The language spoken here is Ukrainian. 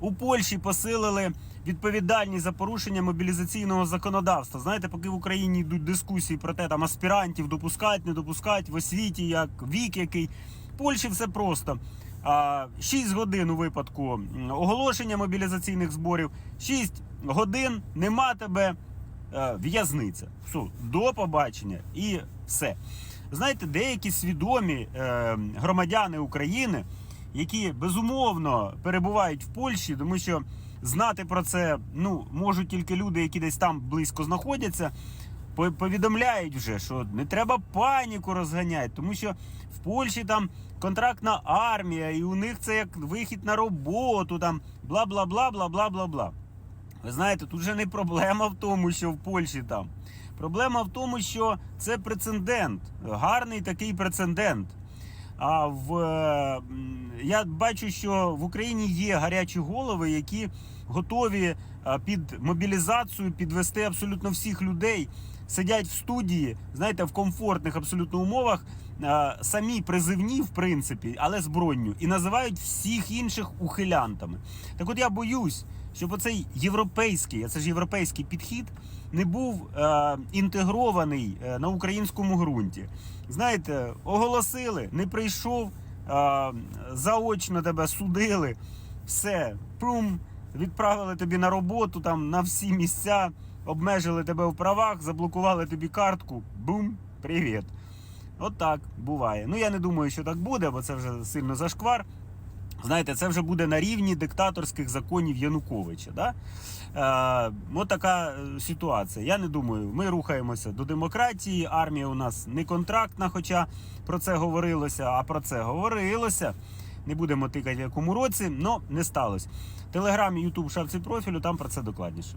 У Польщі посилили відповідальність за порушення мобілізаційного законодавства. Знаєте, поки в Україні йдуть дискусії про те, там аспірантів допускають, не допускають в освіті, як вік який. В Польщі все просто. А, 6 годин у випадку оголошення мобілізаційних зборів, 6 годин нема тебе е, в'язниця. Все, до побачення і все. Знаєте, деякі свідомі е, громадяни України, які безумовно перебувають в Польщі, тому що знати про це ну, можуть тільки люди, які десь там близько знаходяться. Повідомляють вже, що не треба паніку розганяти, тому що в Польщі там контрактна армія, і у них це як вихід на роботу, там бла бла бла бла бла бла бла. Ви знаєте, тут вже не проблема в тому, що в Польщі там. Проблема в тому, що це прецедент, гарний такий прецедент. А в я бачу, що в Україні є гарячі голови, які готові е, під мобілізацію підвести абсолютно всіх людей. Сидять в студії, знаєте, в комфортних абсолютно умовах, е, самі призивні, в принципі, але з бронню, і називають всіх інших ухилянтами. Так от я боюсь, щоб оцей європейський, а це ж європейський підхід, не був е, інтегрований е, на українському ґрунті. Знаєте, оголосили, не прийшов, е, заочно тебе судили, все, прум, відправили тобі на роботу там на всі місця, обмежили тебе в правах, заблокували тобі картку, бум, привіт. От так буває. Ну я не думаю, що так буде, бо це вже сильно зашквар. Знаєте, це вже буде на рівні диктаторських законів Януковича. Да? Е, от така е, ситуація. Я не думаю, ми рухаємося до демократії. Армія у нас не контрактна, хоча про це говорилося, а про це говорилося. Не будемо тикати в якому році, але не сталося. Телеграм і Ютуб шапці профілю, там про це докладніше.